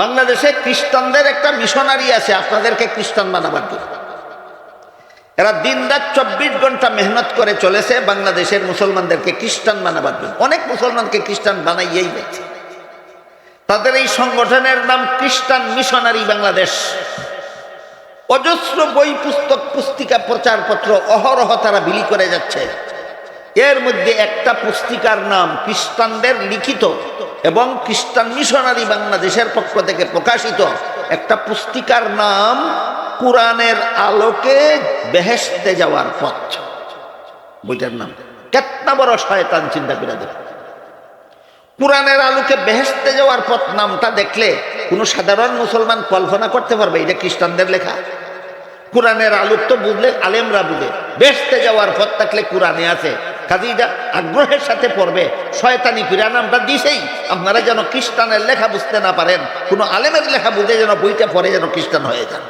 বাংলাদেশে খ্রিস্টানদের একটা মিশনারি আছে, আপনাদেরকে খ্রিস্টান বানাবার জন্য। এরা দিন রাত চব্বিশ ঘণ্টা মেহনত করে চলেছে বাংলাদেশের মুসলমানদেরকে খ্রিস্টান বানাবার জন্য। অনেক মুসলমানকে খ্রিস্টান বানাইয়েই গেছে তাদের এই সংগঠনের নাম খ্রিস্টান মিশনারি বাংলাদেশ। অজস্র বই পুস্তক, পুস্তিকা, প্রচারপত্র অহরহ তারা বিলি করে যাচ্ছে। এর মধ্যে একটা পুস্তিকার নাম খ্রিস্টানদের লিখিত এবং খ্রিস্টান মিশনারি বাংলাদেশের পক্ষ থেকে প্রকাশিত। একটা পুস্তিকার নাম কোরআনের আলোকে বেহেস্তে যাওয়ার পথ। বইটার নাম, কেতনা বড় শয়তান চিন্তা করে দেখো কোরআনের আলোকে বেহেস্তে যাওয়ার পথ নামটা দেখলে কোনো সাধারণ মুসলমান কল্পনা করতে পারবে, এটা খ্রিস্টানদের লেখা। কোরআনের আলোক তো বুঝলে, আলেমরা বুঝে। বেহেস্তে যাওয়ার পথ থাকলে কোরআনে আছে। কাজে আগ্রহের সাথে পড়বে। শয়তানি ফিরা নামটা দিছেই। আপনারা যেন খ্রিস্টানের লেখা বুঝতে না পারেন, কোনো আলেমের লেখা বুঝে যেন বইটা পড়ে যেন খ্রিস্টান হয়ে যান।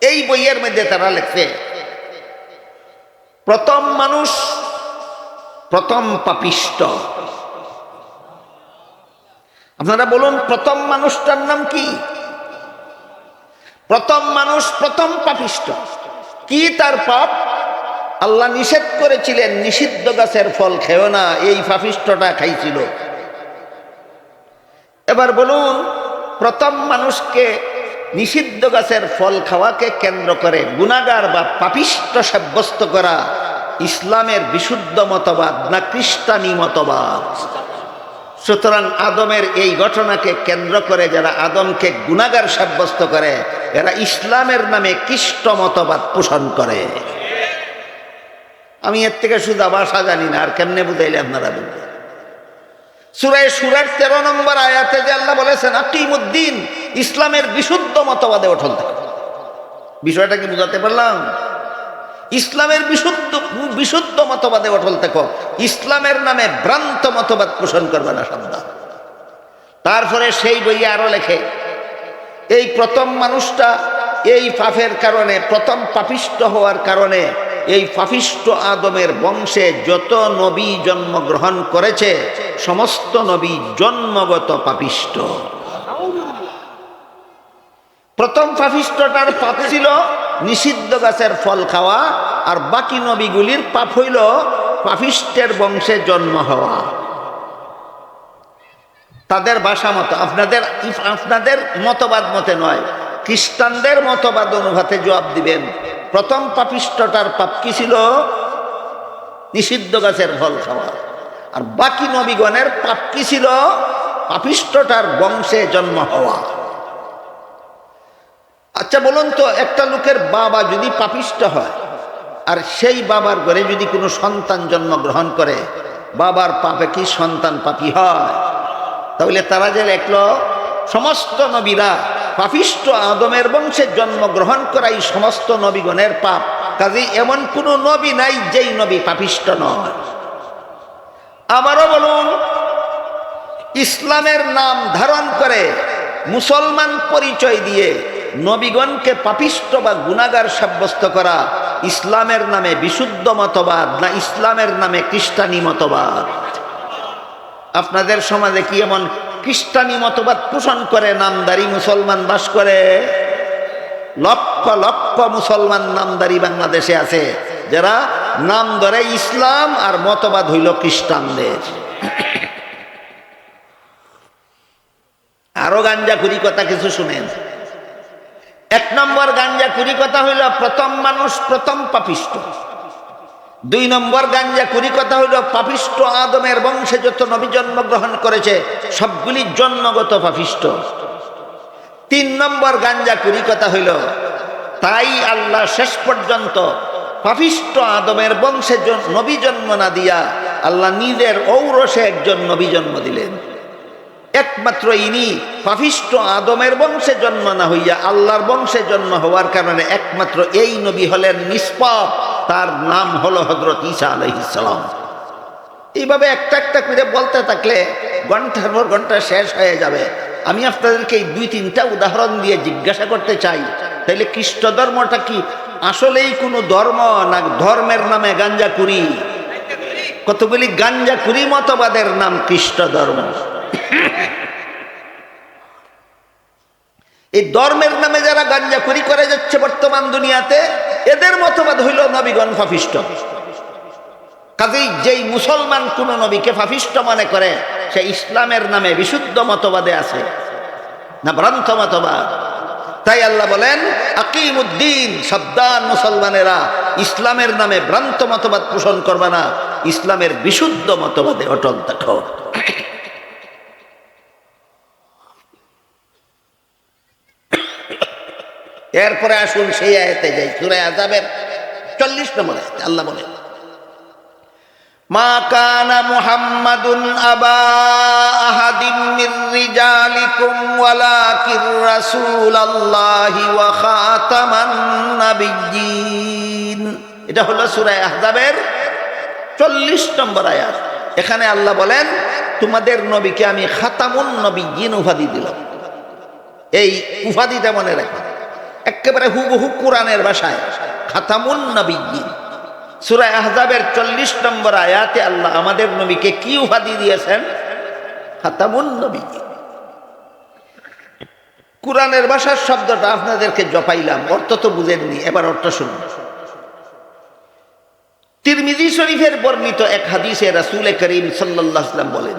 এই বইয়ের মধ্যে তারা লেখছে, প্রথম মানুষ, প্রথম পাপিষ্ট। আপনারা বলুন, প্রথম মানুষটার নাম কি? প্রথম মানুষ, প্রথম পাপিষ্ট। কি তার পাপ? আল্লাহ নিষেধ করেছিলেন, নিষিদ্ধ গাছের ফল খেও না, এই পাপিষ্টটা খাইছিল। এবার বলুন, প্রথম মানুষকে নিষিদ্ধ গাছের ফল খাওয়াকে কেন্দ্র করে গুণাগার বা পাপিষ্ট সাব্যস্ত করা ইসলামের বিশুদ্ধ মতবাদ না খ্রিস্টানি মতবাদ? সুতরাং আদমের এই ঘটনাকে কেন্দ্র করে যারা আদমকে গুণাগার সাব্যস্ত করে, এরা ইসলামের নামে খ্রিস্ট মতবাদ পোষণ করে। আমি এর থেকে শুধু ভাষা জানি না, আর কেমনে বুঝাইলে আপনারা বুঝবেন? সুরায় সুরার তেরো নম্বর আয়াতে যে আল্লাহ বলেছেন, আকিমুদ্দিন ইসলামের বিশুদ্ধ মতবাদে ওঠল থাকে বিষয়টা কি বুঝাতে পারলাম? ইসলামের বিশুদ্ধ বিশুদ্ধ মতবাদে অটল থেকো ইসলামের নামে ভ্রান্ত মতবাদ পোষণ করবে না সাবধান। তারপরে সেই বইয়ে আরও লেখে, এই প্রথম মানুষটা এই পাপের কারণে, প্রথম পাপিষ্ট হওয়ার কারণে এই পাপিষ্ট আদমের বংশে যত নবী জন্মগ্রহণ করেছে, সমস্ত নবী জন্মগত পাপিষ্ট। প্রথম পাপিষ্টটার পাপ ছিল নিষিদ্ধ গাছের ফল খাওয়া, আর বাকি নবীগুলির পাপ হইল পাপিষ্টের বংশে জন্ম হওয়া। তাদের বাসা মতো, আপনাদের আপনাদের মতবাদ মতে নয়, খ্রিস্টানদের মতবাদ অনুভাতে জবাব দিবেন প্রথম পাপিষ্টটার পাপ কি ছিল? নিষিদ্ধ গাছের ফল খাওয়া। আর বাকি নবীগণের পাপ কি ছিল? পাপিষ্টটার বংশে জন্ম হওয়া। আচ্ছা বলুন তো, একটা লোকের বাবা যদি পাপিষ্ট হয়, আর সেই বাবার ঘরে যদি কোনো সন্তান জন্ম গ্রহণ করে, বাবার পাপে কি সন্তান পাপি হয়? তাহলে তারা যে লেখল, সমস্ত নবীরা পাপিষ্ট আদমের বংশে জন্মগ্রহণ করা এই সমস্ত নবীগণের পাপ। কাজে, এমন কোনো নবী নাই যেই নবী পাপিষ্ট নয়। আবারও বলুন, ইসলামের নাম ধারণ করে মুসলমান পরিচয় দিয়ে নবীগণকে পাপিষ্ট বা গুণাগার সাব্যস্ত করা ইসলামের নামে বিশুদ্ধ মতবাদ না ইসলামের নামে খ্রিস্টানি মতবাদ? আপনাদের সমাজে কি এমন খ্রিস্টানি মতবাদ পোষণ করে, নামদারি মুসলমান বাস করে। লক্ষ লক্ষ মুসলমান নামদারি বাংলাদেশে আছে। যারা নাম ধরে ইসলাম আর মতবাদ হইল খ্রিস্টানদের। আরও গাঞ্জা খুরি কথা কিছু শুনেন। এক নম্বর গাঞ্জা কুড়ি কথা হইল, প্রথম মানুষ প্রথম পাপিষ্ট। দুই নম্বর গাঞ্জা কুড়ি কথা হইল পাপিষ্ট আদমের বংশে যত নবী জন্মগ্রহণ করেছে, সবগুলি জন্মগত পাপিষ্ট তিন নম্বর গাঞ্জা কুড়ি কথা হইল, তাই আল্লাহ শেষ পর্যন্ত পাপিষ্ট আদমের বংশে নবী জন্ম না দিয়া আল্লাহ নিজের ঔরসে একজন নবী জন্ম দিলেন। একমাত্র ইনি পাপিষ্ট আদমের বংশে জন্ম না হইয়া আল্লাহর বংশে জন্ম হওয়ার কারণে একমাত্র এই নবী হলেন নিষ্পাপ। তার নাম হলো হজরত ঈসা আলহিসাম এইভাবে একটা একটা করে বলতে থাকলে ঘণ্টার পর ঘণ্টা শেষ হয়ে যাবে। আমি আপনাদেরকে এই দুই তিনটা উদাহরণ দিয়ে জিজ্ঞাসা করতে চাই। তাহলে খ্রিস্ট ধর্মটা কি আসলেই কোনো ধর্ম না ধর্মের নামে গাঞ্জা কুরি কতগুলি গাঞ্জা কুরি মতবাদের নাম খ্রিস্ট ধর্ম? এই ধর্মের নামে যারা গাঞ্জাখুরি করে যাচ্ছে বর্তমান দুনিয়াতে, এদের মতবাদ হইল নবীগণ ফাফিষ্ট। কাজেই যেই মুসলমান কোন নবীকে ফাফিষ্ট মনে করে, সে ইসলামের নামে বিশুদ্ধ মতবাদে আছে, না ভ্রান্ত মতবাদ। তাই আল্লাহ বলেন আকিম উদ্দিন সাবধান মুসলমানেরা, ইসলামের নামে ভ্রান্ত মতবাদ পোষণ করবে না, ইসলামের বিশুদ্ধ মতবাদে অটল দেখো এরপরে আসুন সেই আয়তে যাই সুরে আজাবের চল্লিশ নম্বর আয়াতে, আল্লাহ বলেন, মা কানা মুহাম্মাদুন আবা আহাদিম মির রিজালিকুম ওয়ালাকির রাসূলুল্লাহি ওয়া খাতামান নাবিয়্যিন। এটা হলো সূরা আহজাবের 40 নম্বর আয়াত। এখানে আল্লাহ বলেন, তোমাদের নবীকে আমি খাতামুন নবিয়্যিন উপাধি দিলাম। এই উপাধিটা মনে রাখো একেবারে হুবহু কোরআনের ভাষায়। খাতামুন নবিয়্যিন সূরা আহজাবের 40 নম্বর আয়াতে আল্লাহ আমাদের নবীকে কি উপাধি দিয়েছেন? খাতামুন নবিয়্যিন কোরআনের ভাষার শব্দটা আপনাদেরকে জপাইলাম, অর্থ তো বুঝেননি, এবার অর্থ শুনুন। তিরমিজি শরীফের বর্ণিত এক হাদিসে রাসূল করিম সাল্লাম বলেন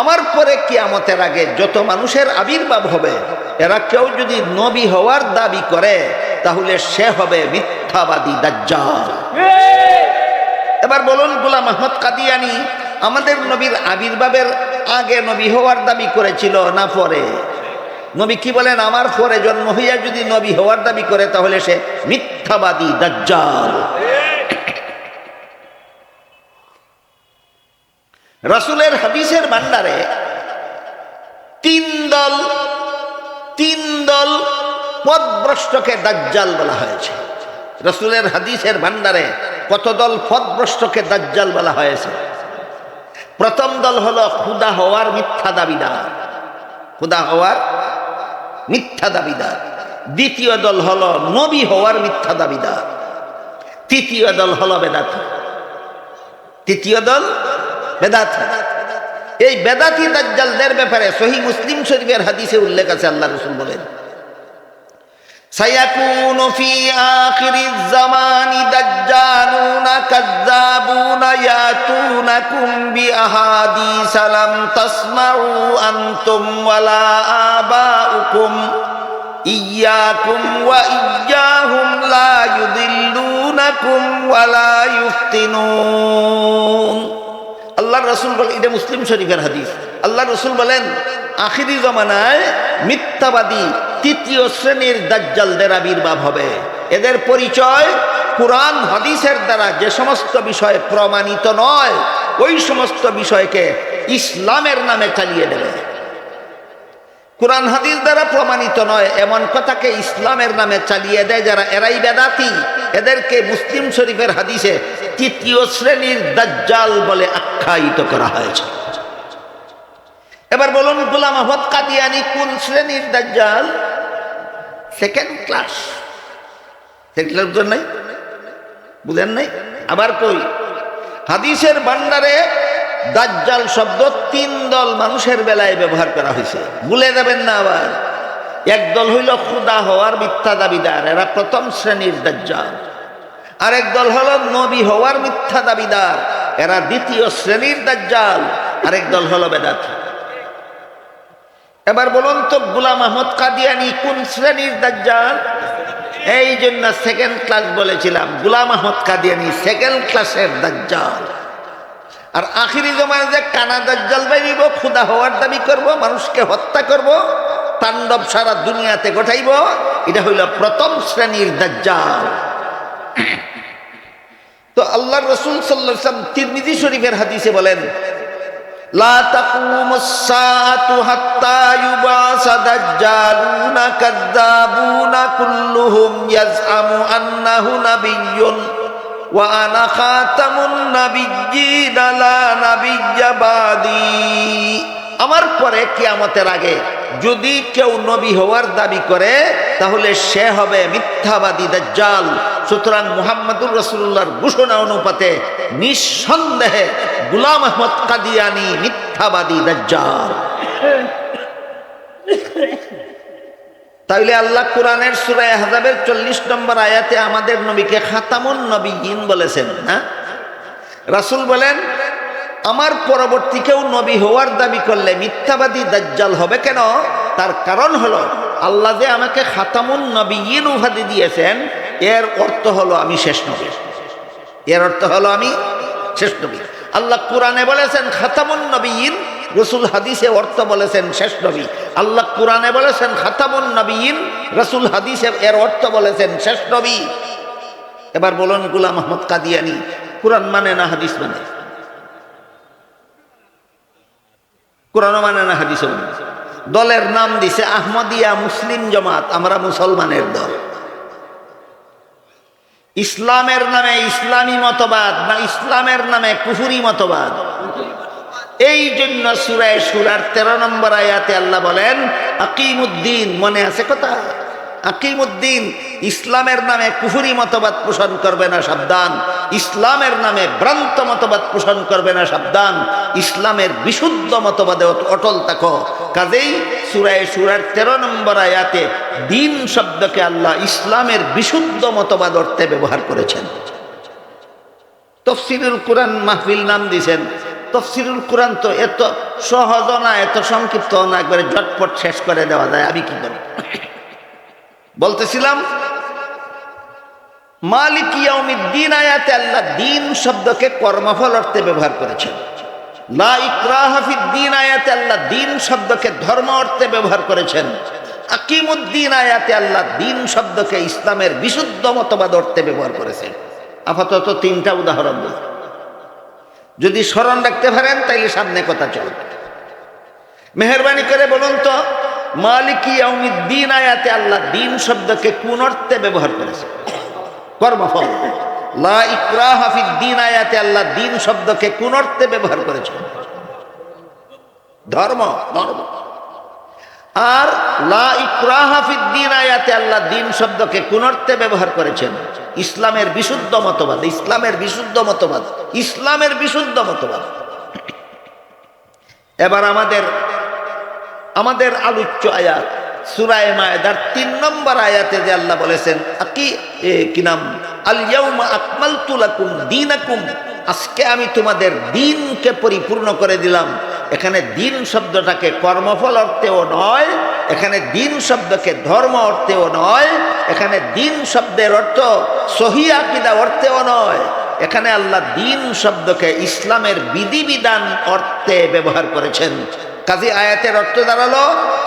আমার পরে কিয়ামতের আগে যত মানুষের আবির্ভাব হবে, এরা কেউ যদি নবী হওয়ার দাবি করে, তাহলে সে হবে মিথ্যাবাদী দাজ্জাল। এবার বলুন, গোলাম আহমদ কাদিয়ানি আমাদের নবীর আবির্ভাবের আগে নবী হওয়ার দাবি করেছিল না পরে? নবী কি বলেন, আমার পরে জন্ম হইয়া যদি নবী হওয়ার দাবি করে, তাহলে সে মিথ্যাবাদী দাজ্জাল। রসুলের হাদিসের ভান্ডারে তিন দল তিন দল পদভ্রষ্টকে দাজ্জাল বলা হয়েছে। রসুলের হাদিসের ভান্ডারে কত দল পদভ্রষ্টকে দাজ্জাল বলা হয়েছে? প্রথম দল হলো খুদা হওয়ার মিথ্যা দাবিদার। খুদা হওয়ার মিথ্যা দাবিদার। দ্বিতীয় দল হলো নবী হওয়ার মিথ্যা দাবিদার। তৃতীয় দল হলো বেদাতি। তৃতীয় দল বেদাতি এই বেদাতি দাজ্জালদের ব্যাপারে সহি মুসলিম শরীফের হাদিসে উল্লেখ আছে আল্লাহ রসুল বলেন سيكون في آخر الزمان دجالون كذابون ياتونكم بأحاديث لم تسمعوا أنتم ولا آباؤكم إياكم وإياهم لا يضلونكم ولا يفتنون আল্লাহ রসুল বলেন এটা মুসলিম শরীফের হাদিস। আল্লাহ রসুল বলেন, আখিরি জমানায় মিথ্যাবাদী তৃতীয় শ্রেণির দাজ্জালদের আবির্ভাব হবে। এদের পরিচয় কোরআন, হাদিসের দ্বারা যে সমস্ত বিষয় প্রমাণিত নয়, ওই সমস্ত বিষয়কে ইসলামের নামে চালিয়ে দেবে। কোরআন হাদিস দ্বারা প্রমাণিত নয়, এমন কথাকে ইসলামের নামে চালিয়ে দেয় যারা এরাই বেদাতি। এদেরকে মুসলিম শরীফের হাদিসে তৃতীয় শ্রেণির দাজ্জাল বলে আখ্যায়িত করা হয়েছে। এবার বলুন, গোলাম আহমদ কাদিয়ানি কোন শ্রেণির দাজ্জাল? সেকেন্ড ক্লাস বুঝেন নাই? বুঝেন নাই? আবার কই? হাদিসের ভান্ডারে দাজ্জাল শব্দ তিন দল মানুষের বেলায় ব্যবহার করা হয়েছে। ভুলে যাবেন না আবার। একদল হইল খুদা হওয়ার মিথ্যা দাবিদার, এরা প্রথম শ্রেণির দাজ্জাল। আরেক দল হলো নবী হওয়ার মিথ্যা দাবিদার, এরা দ্বিতীয় শ্রেণির দাজ্জাল। আরেক দল হলো বেদাতি। এবার বলুন তো, গুলাম আহমদ কাদিয়ানি কোন শ্রেণির দাজ্জাল? এই জন্য সেকেন্ড ক্লাস বলেছিলাম, গুলাম আহমদ কাদিয়ানি সেকেন্ড ক্লাসের দাজ্জাল। আর আখিরি জমায় যে কানা দাজ্জাল বাইব খুদা হওয়ার দাবি করব, মানুষকে হত্যা করব, তাণ্ডব সারা দুনিয়াতে ঘটাইব এটা হইল প্রথম শ্রেণির দাজ্জাল। তো আল্লাহ রসুল সাল্লাম তিরমিজি শরীফের হাদিসে বলেন لا وأنا خاتم النبيين لا نبي بعدي আমার পরে কিয়ামতের আগে যদি কেউ নবী হওয়ার দাবি করে তাহলে সে হবে মিথ্যাবাদী দাজ্জাল সুতরাং মুহাম্মদুর রসুল্লাহর ঘোষণা অনুপাতে নিঃসন্দেহে গুলাম আহমদ কাদিয়ানি মিথ্যাবাদী দাজ্জাল তাইলে আল্লাহ কোরআনের সুরায় হাজাবের চল্লিশ নম্বর আয়াতে আমাদের নবীকে খাতামুন নবীন বলেছেন হ্যাঁ? রাসুল বলেন, আমার পরবর্তী কেউ নবী হওয়ার দাবি করলে মিথ্যাবাদী দাজ্জাল হবে কেন? তার কারণ হলো, আল্লাহ যে আমাকে খাতামুন নবীন উপাধি দিয়েছেন, এর অর্থ হলো আমি শেষ নবী। এর অর্থ হলো আমি শেষ নবী। আল্লাহ কোরআনে বলেছেন, খাতামুন নবীন রসুল হাদিসে অর্থ বলেছেন, শেষ নবী। আল্লাহ কোরআনে বলেছেন, খাতামুন নবীন। রসুল হাদিসে এর অর্থ বলেছেন, শেষ নবী। এবার বলুন, গুলাম আহমদ কাদিয়ানি, কোরআন মানে না হাদিস মানে? কোরআন মানে না হাদিস মানে? দলের নাম দিছে আহমদিয়া মুসলিম জমাত, আমরা মুসলমানের দল। ইসলামের নামে ইসলামী মতবাদ না ইসলামের নামে কুহুরি মতবাদ? এই জন্য সুরায় সুরার তেরো নম্বর আয়াতে আল্লাহ বলেন, আকিমুদ্দিন মনে আছে কথা? আকিমুদ্দিন ইসলামের নামে কুহুরি মতবাদ পোষণ করবে না, সাবধান। ইসলামের নামে ভ্রান্ত মতবাদ পোষণ করবে না, সাবধান। ইসলামের বিশুদ্ধ মতবাদে অট- অটল থাকো। কাজেই সুরায় সুরার তেরো নম্বর আয়াতে দিন শব্দকে আল্লাহ ইসলামের বিশুদ্ধ মতবাদ অর্থে ব্যবহার করেছেন। তফসিরুল কোরআন মাহফিল নাম দিয়েছেন। তফসিরুল কোরআন তো এত সহজ না, এত সংক্ষিপ্ত না, একবারে ঝটপট শেষ করে দেওয়া যায়, আমি কি করি? বলতেছিলাম, মালিক আয়াতে আল্লাহ দিন শব্দকে কর্মফল অর্থে ব্যবহার করেছেন। লা ইকরাহা ফিদ্দিন আয়াতে আল্লাহ দিন শব্দকে ধর্ম অর্থে ব্যবহার করেছেন। আকিমুদ্দিন আয়াতে আল্লাহ দিন শব্দকে ইসলামের বিশুদ্ধ মতবাদ অর্থে ব্যবহার করেছেন। আপাতত তিনটা উদাহরণ দিই যদি স্মরণ রাখতে পারেন, তাইলে সামনে কথা চলে। মেহরবানি করে বলুন তো, মালিকি দিন আয়াতে আল্লাহ দিন শব্দকে কোন অর্থে ব্যবহার করেছে? কর্মফল। লা ইকরা হাফিদ দিন আয়াতে আল্লাহ দিন শব্দকে কোন অর্থে ব্যবহার করেছে? ধর্ম ধর্ম। আর লা ইকরাহা ফিদ্দিন আয়াতে আল্লাহ দিন শব্দকে কোন অর্থে ব্যবহার করেছেন। ইসলামের বিশুদ্ধ মতবাদ, ইসলামের বিশুদ্ধ মতবাদ, ইসলামের বিশুদ্ধ মতবাদ। এবার আমাদের আমাদের আলোচ্য আয়াত, সুরায় মায়দার তিন নম্বর আয়াতে যে আল্লাহ বলেছেন, আকি কি নাম? আলিয়াউমা আকমালতু লাকুম দীনাকুম। আজকে আমি তোমাদের দিনকে পরিপূর্ণ করে দিলাম। এখানে দিন শব্দটাকে কর্মফল অর্থেও নয়, এখানে দিন শব্দকে ধর্ম অর্থেও নয়, এখানে দিন শব্দের অর্থ সহি আকিদা অর্থেও নয়। এখানে আল্লাহ দিন শব্দকে ইসলামের বিধিবিধান অর্থে ব্যবহার করেছেন। কাজী আয়াতের অর্থ দাঁড়াল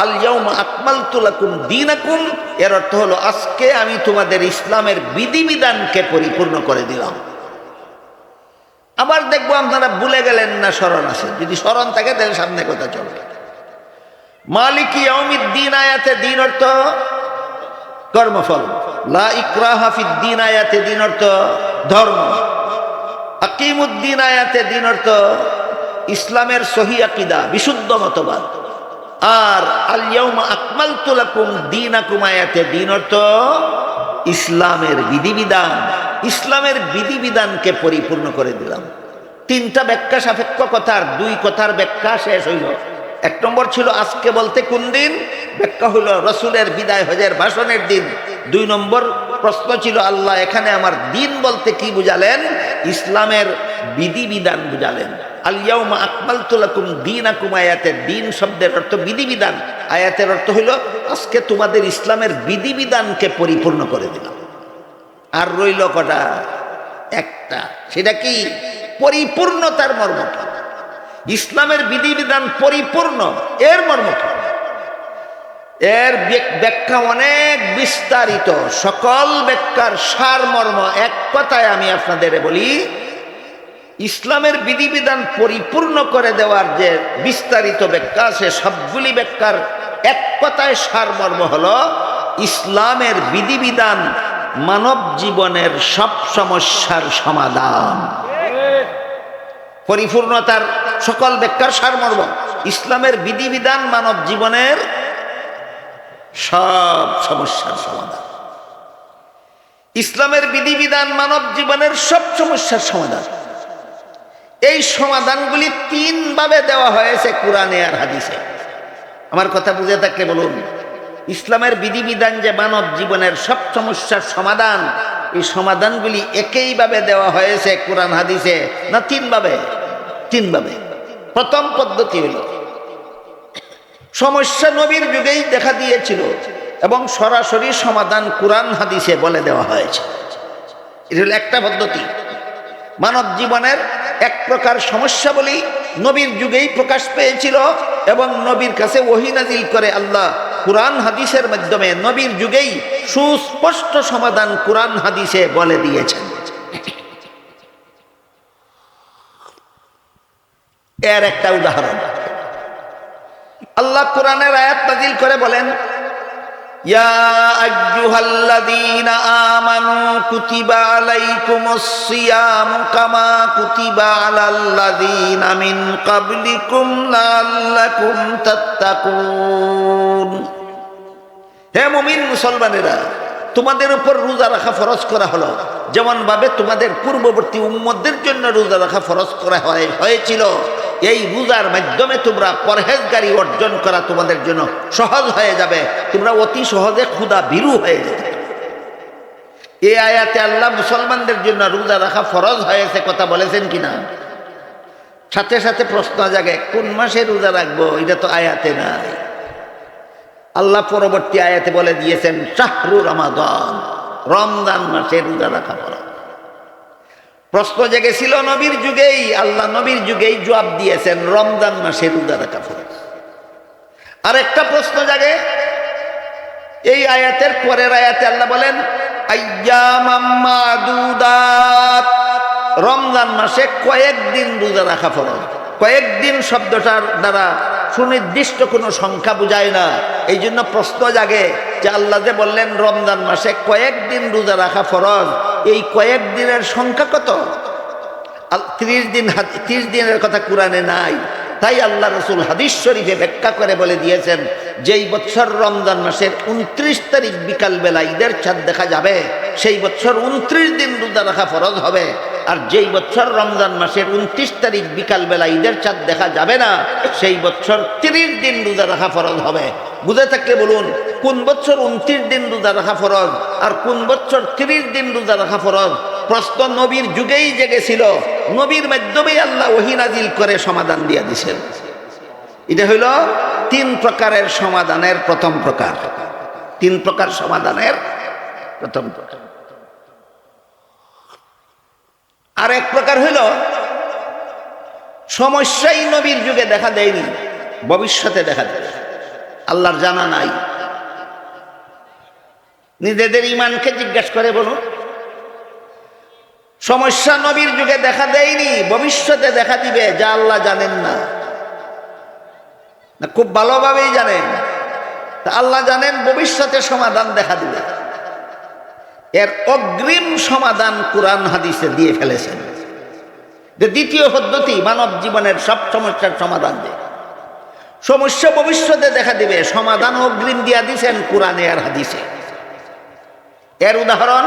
আলিয়াউম আকমাল তুলাকুম দিনাকুম এর অর্থ হলো, আজকে আমি তোমাদের ইসলামের বিধিবিধানকে পরিপূর্ণ করে দিলাম। আবার দেখব আপনারা ভুলে গেলেন না স্মরণ আছে। যদি স্মরণ থাকে, তাহলে সামনে কথা চলবে। মালিকি অমিত দিন আয়াতে দিন অর্থ? কর্মফল। লা ইকরাহা ফিদ্দিন আয়াতে দিন অর্থ? ধর্ম। আকিমুদ্দিন আয়াতে দিন অর্থ? ইসলামের সহি আকিদা, বিশুদ্ধ মতবাদ। আর আলিয়াউমা আকমাল তুলাকুম দিন আকুম আয়াতে দিন অর্থ? ইসলামের বিধিবিধান। ইসলামের বিধিবিধানকে পরিপূর্ণ করে দিলাম। তিনটা ব্যাখ্যা সাপেক্ষ কথার দুই কথার ব্যাখ্যা শেষ হইল। এক নম্বর ছিল আজকে বলতে কোন দিন? ব্যাখ্যা হইল রসুলের বিদায় হজের ভাষণের দিন। দুই নম্বর প্রশ্ন ছিল, আল্লাহ এখানে আমার দিন বলতে কি বুঝালেন? ইসলামের বিধিবিধান বুঝালেন। আলিয়াউমা আকমাল তুলাকুম দিন আকুম আয়াতের দিন শব্দের অর্থ বিধিবিধান। আয়াতের অর্থ হইল আজকে তোমাদের ইসলামের বিধিবিধানকে পরিপূর্ণ করে দিলাম। আর রইল কটা? একটা। সেটা কি? পরিপূর্ণতার মর্ম ইসলামের বিধিবিধান পরিপূর্ণ, এর মর্ম কি? এর ব্যাখ্যা অনেক বিস্তারিত। সকল ব্যাখ্যার সার মর্ম এক কথায় আমি আপনাদের বলি, ইসলামের বিধিবিধান পরিপূর্ণ করে দেওয়ার যে বিস্তারিত ব্যাখ্যা সে সবগুলি ব্যাখ্যার এক কথায় সারমর্ম হল, ইসলামের বিধিবিধান মানব জীবনের সব সমস্যার সমাধান। পরিপূর্ণতার সকল ব্যাখ্যার সারমর্ম, ইসলামের বিধিবিধান মানব জীবনের সব সমস্যার সমাধান। ইসলামের বিধিবিধান মানব জীবনের সব সমস্যার সমাধান। এই সমাধানগুলি তিন ভাবে দেওয়া হয়েছে কোরআনে আর হাদিসে। আমার কথা বুঝে থাকলে বলুন। ইসলামের বিধিবিধান যে মানব জীবনের সব সমস্যার সমাধান, এই সমাধানগুলি একইভাবে দেওয়া হয়েছে কোরআন হাদিসে। না, তিনভাবে? তিনভাবে। প্রথম পদ্ধতি হল, সমস্যা নবীর যুগেই দেখা দিয়েছিল এবং সরাসরি সমাধান কোরআন হাদিসে বলে দেওয়া হয়েছে। এটা হলো একটা পদ্ধতি। মানব জীবনের এক প্রকার সমস্যা বলি নবীর যুগেই প্রকাশ পেয়েছিল এবং নবীর কাছে ওহিনাজিল করে আল্লাহ কোরআন হাদিসের মাধ্যমে নবীর যুগেই সুস্পষ্ট সমাধান কোরআন হাদিসে বলে দিয়েছেন। এর একটা উদাহরণ। আল্লাহ কোরআনের আয়াত তাজিল করে বলেন, ইয়া আইয়ুহাল্লাযীনা আমানু কুতিবা কামা হে মুমিন মুসলমানেরা, তোমাদের উপর রোজা রাখা ফরজ করা হলো। যেমন ভাবে তোমাদের পূর্ববর্তী উম্মদের জন্য রোজা রাখা ফরজ করা হয়- হয়েছিল। এই রোজার মাধ্যমে তোমরা পরহেজগারি অর্জন করা তোমাদের জন্য সহজ হয়ে যাবে। তোমরা অতি সহজে ক্ষুদা বিরু হয়ে যেতে এই আয়াতে আল্লাহ মুসলমানদের জন্য রোজা রাখা ফরজ হয়েছে কথা বলেছেন কিনা? সাথে সাথে প্রশ্ন জাগে, কোন মাসে রোজা রাখব? এটা তো আয়াতে নাই। আল্লাহ পরবর্তী আয়াতে বলে দিয়েছেন, শাহরু রমাদান, রমজান মাসে রোজা রাখা ফরজ প্রশ্ন জেগেছিল নবীর যুগেই, আল্লাহ নবীর যুগেই জবাব দিয়েছেন, রমজান মাসে রোজা রাখা ফরজ আর একটা প্রশ্ন জাগে, এই আয়াতের পরের আয়াতে আল্লাহ বলেন রমজান মাসে কয়েকদিন রোজা রাখা ফরজ। কয়েকদিন শব্দটার দ্বারা সুনির্দিষ্ট কোনো সংখ্যা বুঝায় না। এই জন্য প্রশ্ন জাগে যে আল্লাহ যে বললেন, রমজান মাসে কয়েকদিন রোজা রাখা ফরজ, এই কয়েকদিনের সংখ্যা কত? ত্রিশ দিন ত্রিশ দিনের কথা কোরআনে নাই। তাই আল্লাহ রসুল হাদিস শরীফে ব্যাখ্যা করে বলে দিয়েছেন, যেই বছর রমজান মাসের উনত্রিশ তারিখ বিকালবেলা ঈদের চাঁদ দেখা যাবে, সেই বছর উনত্রিশ দিন রোজা রাখা ফরজ হবে। আর যেই বছর রমজান মাসের উনত্রিশ তারিখ বিকালবেলা ঈদের চাঁদ দেখা যাবে না, সেই বছর তিরিশ দিন রোজা রাখা ফরজ হবে। বুঝে থাকলে বলুন, কোন বছর উনত্রিশ দিন রোজা রাখা ফরজ আর কোন বছর তিরিশ দিন রোজা রাখা ফরজ প্রশ্ন নবীর যুগেই জেগেছিল। নবীর মাধ্যমেই আল্লাহ ওহিনাজিল করে সমাধান দিয়ে দিছেন এটা হইল তিন প্রকারের সমাধানের প্রথম প্রকার। তিন প্রকার সমাধানের প্রথম প্রকার। আর এক প্রকার হইল, সমস্যাই নবীর যুগে দেখা দেয়নি, ভবিষ্যতে দেখা দেবে আল্লাহর জানা নাই। নিজেদের ইমানকে জিজ্ঞেস করে বলুন, সমস্যা নবীর যুগে দেখা দেয়নি, ভবিষ্যতে দেখা দিবে, যা আল্লাহ জানেন না। না, খুব ভালোভাবেই জানেন। তা আল্লাহ জানেন, ভবিষ্যতে সমাধান দেখা দিবে। এর অগ্রিম সমাধান কোরআন হাদিসে দিয়ে ফেলেছেন। যে দ্বিতীয় পদ্ধতি মানব জীবনের সব সমস্যার সমাধান দেয় সমস্যা ভবিষ্যতে দেখা দিবে, সমাধান অগ্রিম দিয়া দিছেন কোরআনে আর হাদিসে। এর উদাহরণ